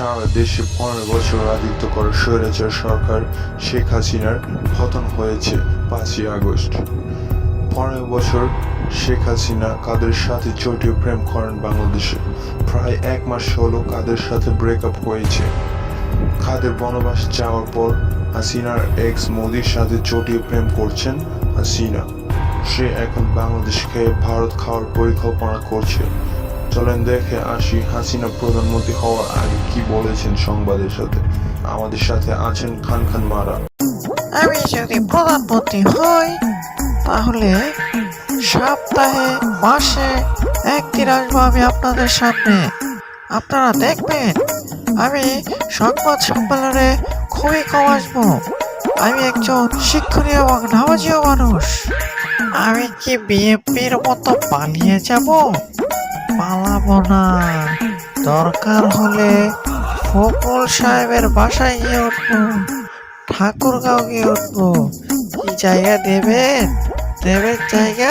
সারা দেশে পনেরো বছর রাজত্ব করা স্বৈরাচার সরকার শেখ হাসিনার পতন হয়েছে পাঁচই আগস্ট। পনেরো বছর শেখ হাসিনা কাদের সাথে চটিয়ে প্রেম করেন বাংলাদেশে। প্রায় এক মাস হলো কাদের সাথে ব্রেকআপ হয়েছে। কাদের বনবাস যাওয়ার পর হাসিনার এক্স মোদির সাথে চটিয়ে প্রেম করছেন হাসিনা। সে এখন বাংলাদেশ খেয়ে ভারত খাওয়ার পরিকল্পনা করছে। চলেন দেখে আসি হাসিনা প্রধানমন্ত্রী হওয়ার আগে কি বলেছেন সংবাদের সাথে। আমাদের সাথে আছেন খান খান মারা। আমি যদি প্রধানমন্ত্রী হই, তাহলে সপ্তাহে, মাসে একদিন আসব আমি আপনাদের সামনে। আপনারা দেখবেন, আমি সংবাদ সম্মেলনে খুবই কম আসব। আমি একজন শিক্ষণীয় এবং নামাজীয় মানুষ। আমি কি বিএনপির মতো পালিয়ে যাব? পালাবো না। দরকার হলে ফকল সাহেবের বাসায় গিয়ে উঠবো, ঠাকুরগাঁও গিয়ে উঠবো। কি জায়গা দেবেন? দেবের জায়গা